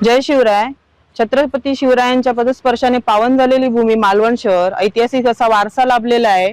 जय शिवराय. छत्रपती शिवरायांच्या पदस्पर्शाने पावन झालेली भूमी मालवण शहर ऐतिहासिक असा वारसा लाभलेला आहे.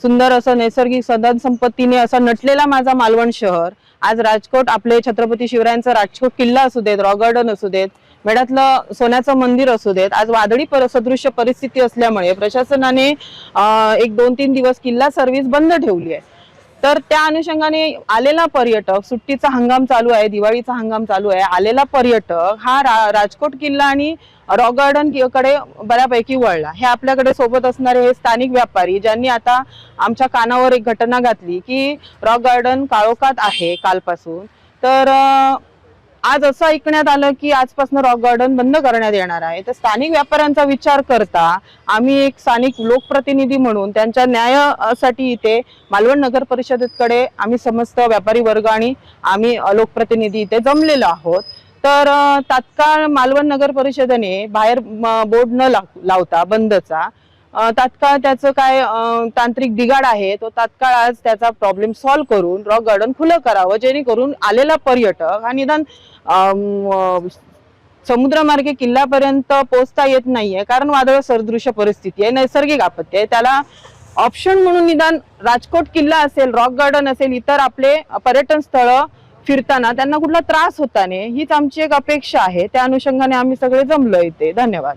सुंदर असं नैसर्गिक सदन संपत्तीने असा नटलेला माझा मालवण शहर. आज राजकोट आपले छत्रपती शिवरायांचा राजकोट किल्ला असू देत रॉ गार्डन असू देत मेळ्यातलं सोन्याचं मंदिर असू देत आज वादळी पर सदृश्य परिस्थिती असल्यामुळे प्रशासनाने एक दोन तीन दिवस किल्ला सर्व्हिस बंद ठेवली आहे. तर त्या अनुषंगाने आलेला पर्यटक सुट्टीचा हंगाम चालू आहे दिवाळीचा हंगाम चालू आहे आलेला पर्यटक हा रा, राजकोट किल्ला आणि रॉक गार्डनकडे बऱ्यापैकी वळला. हे आपल्याकडे सोबत असणारे हे स्थानिक व्यापारी ज्यांनी आता आमच्या कानावर एक घटना घातली की रॉक गार्डन काळोखात आहे कालपासून. तर आज असं ऐकण्यात आलं की आजपासून रॉक गार्डन बंद करण्यात येणार आहे. तर स्थानिक व्यापाऱ्यांचा विचार करता आम्ही एक स्थानिक लोकप्रतिनिधी म्हणून त्यांच्या न्यायासाठी इथे मालवण नगर परिषदेकडे आम्ही समस्त व्यापारी वर्ग आणि आम्ही लोकप्रतिनिधी इथे जमलेलो आहोत. तर तात्काळ मालवण नगर परिषदेने बाहेर बोर्ड न लावता बंदचा तात्काळ त्याचं काय तांत्रिक बिघाड आहे तो तात्काळ आज त्याचा प्रॉब्लेम सॉल्व्ह करून रॉक गार्डन खुलं करावं जेणेकरून आलेला पर्यटक हा निदान समुद्रमार्गे किल्ल्यापर्यंत पोहोचता येत नाहीये कारण वादळ सदृश्य परिस्थिती आहे नैसर्गिक आपत्ती आहे. त्याला ऑप्शन म्हणून निदान राजकोट किल्ला असेल रॉक गार्डन असेल इतर आपले पर्यटन स्थळ फिरताना त्यांना कुठला त्रास होता नाही हीच आमची एक अपेक्षा आहे. त्या अनुषंगाने आम्ही सगळे जमलो इथे. धन्यवाद.